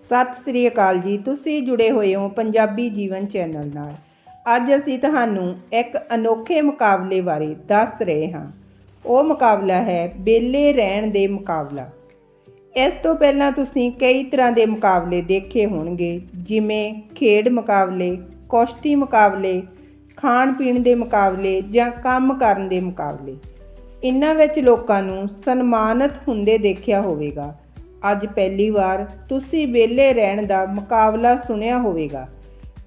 ਸਤਿ ਸ੍ਰੀ ਅਕਾਲ ਜੀ। ਤੁਸੀਂ ਜੁੜੇ ਹੋਏ ਹੋ ਪੰਜਾਬੀ ਜੀਵਨ ਚੈਨਲ ਨਾਲ। ਅੱਜ ਅਸੀਂ ਤੁਹਾਨੂੰ ਇੱਕ ਅਨੋਖੇ ਮੁਕਾਬਲੇ ਬਾਰੇ ਦੱਸ ਰਹੇ ਹਾਂ। ਉਹ ਮੁਕਾਬਲਾ ਹੈ ਬੇਲੇ ਰਹਿਣ ਦੇ ਮੁਕਾਬਲਾ। ਇਸ ਤੋਂ ਪਹਿਲਾਂ ਤੁਸੀਂ ਕਈ ਤਰ੍ਹਾਂ ਦੇ ਮੁਕਾਬਲੇ ਦੇਖੇ ਹੋਣਗੇ, ਜਿਵੇਂ ਖੇਡ ਮੁਕਾਬਲੇ, ਕੁਸ਼ਤੀ ਮੁਕਾਬਲੇ ਖਾਣ ਪੀਣ ਦੇ ਮੁਕਾਬਲੇ ਜਾਂ ਕੰਮ ਕਰਨ ਦੇ ਮੁਕਾਬਲੇ। ਇਨ੍ਹਾਂ ਵਿੱਚ ਲੋਕਾਂ ਨੂੰ ਸਨਮਾਨਿਤ ਹੁੰਦੇ ਦੇਖਿਆ ਹੋਵੇਗਾ। ਅੱਜ ਪਹਿਲੀ ਵਾਰ ਤੁਸੀਂ ਵਿਹਲੇ ਰਹਿਣ ਦਾ ਮੁਕਾਬਲਾ ਸੁਣਿਆ ਹੋਵੇਗਾ।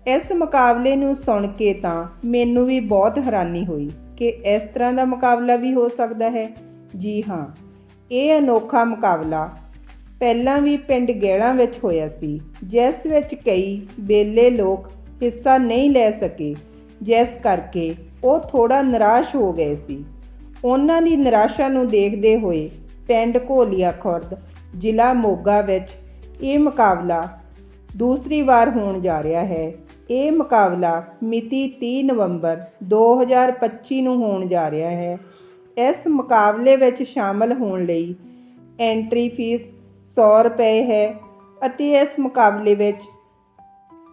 ਇਸ ਮੁਕਾਬਲੇ ਨੂੰ ਸੁਣ ਕੇ ਤਾਂ ਮੈਨੂੰ ਵੀ ਬਹੁਤ ਹੈਰਾਨੀ ਹੋਈ ਕਿ ਇਸ ਤਰ੍ਹਾਂ ਦਾ ਮੁਕਾਬਲਾ ਵੀ ਹੋ ਸਕਦਾ ਹੈ। ਜੀ ਹਾਂ, ਇਹ ਅਨੋਖਾ ਮੁਕਾਬਲਾ ਪਹਿਲਾਂ ਵੀ ਪਿੰਡ ਗੇੜਾਂ ਵਿੱਚ ਹੋਇਆ ਸੀ, ਜਿਸ ਵਿੱਚ ਕਈ ਬੇਲੇ ਲੋਕ ਹਿੱਸਾ ਨਹੀਂ ਲੈ ਸਕੇ, ਜਿਸ ਕਰਕੇ ਉਹ ਥੋੜਾ ਨਿਰਾਸ਼ ਹੋ ਗਏ ਸੀ। ਉਹਨਾਂ ਦੀ ਨਿਰਾਸ਼ਾ ਨੂੰ ਦੇਖਦੇ ਹੋਏ ਪਿੰਡ ਘੋਲੀਆ ਖੁਰਦ ਜ਼ਿਲ੍ਹਾ ਮੋਗਾ ਵਿੱਚ ਇਹ ਮੁਕਾਬਲਾ ਦੂਸਰੀ ਵਾਰ ਹੋਣ ਜਾ ਰਿਹਾ ਹੈ। ਇਹ ਮੁਕਾਬਲਾ ਮਿਤੀ 30 ਨਵੰਬਰ 2025 ਨੂੰ ਹੋਣ ਜਾ ਰਿਹਾ ਹੈ। ਇਸ ਮੁਕਾਬਲੇ ਵਿੱਚ ਸ਼ਾਮਲ ਹੋਣ ਲਈ ਐਂਟਰੀ ਫੀਸ 100 ਰੁਪਏ ਹੈ ਅਤੇ ਇਸ ਮੁਕਾਬਲੇ ਵਿੱਚ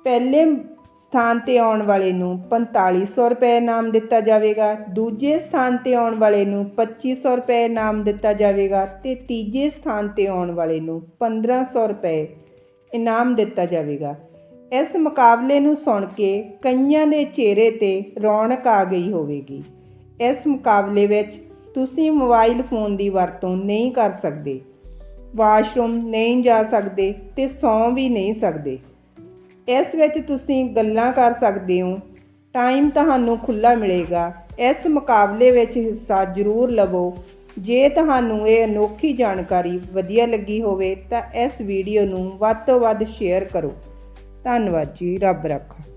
ਪਹਿਲੇ ਸਥਾਨ ਤੇ ਆਉਣ ਵਾਲੇ ਨੂੰ 4500 ਰੁਪਏ ਇਨਾਮ ਦਿੱਤਾ ਜਾਵੇਗਾ, ਦੂਜੇ ਸਥਾਨ ਤੇ ਆਉਣ ਵਾਲੇ ਨੂੰ 2500 ਰੁਪਏ ਇਨਾਮ ਦਿੱਤਾ ਜਾਵੇਗਾ ਤੇ ਤੀਜੇ ਸਥਾਨ ਤੇ ਆਉਣ ਵਾਲੇ ਨੂੰ 1500 ਰੁਪਏ ਇਨਾਮ ਦਿੱਤਾ ਜਾਵੇਗਾ। ਇਸ ਮੁਕਾਬਲੇ ਨੂੰ ਸੁਣ ਕੇ ਕਈਆਂ ਦੇ ਚਿਹਰੇ ਤੇ ਰੌਣਕ ਆ ਗਈ ਹੋਵੇਗੀ। ਇਸ ਮੁਕਾਬਲੇ ਵਿੱਚ ਤੁਸੀਂ ਮੋਬਾਈਲ ਫੋਨ ਦੀ ਵਰਤੋਂ ਨਹੀਂ ਕਰ ਸਕਦੇ, ਵਾਸ਼ਰੂਮ ਨਹੀਂ ਜਾ ਸਕਦੇ ਤੇ ਸੌਂ ਵੀ ਨਹੀਂ ਸਕਦੇ। ਇਸ ਵਿੱਚ ਤੁਸੀਂ ਗੱਲਾਂ ਕਰ ਸਕਦੇ ਹੋ। ਟਾਈਮ ਤੁਹਾਨੂੰ ਖੁੱਲਾ ਮਿਲੇਗਾ। ਇਸ ਮੁਕਾਬਲੇ ਵਿੱਚ ਹਿੱਸਾ ਜ਼ਰੂਰ ਲਵੋ। ਜੇ ਤੁਹਾਨੂੰ ਇਹ ਅਨੋਖੀ ਜਾਣਕਾਰੀ ਵਧੀਆ ਲੱਗੀ ਹੋਵੇ ਤਾਂ ਇਸ ਵੀਡੀਓ ਨੂੰ ਵੱਧ ਤੋਂ ਵੱਧ ਸ਼ੇਅਰ ਕਰੋ। ਧੰਨਵਾਦ ਜੀ। ਰੱਬ ਰੱਖਾ।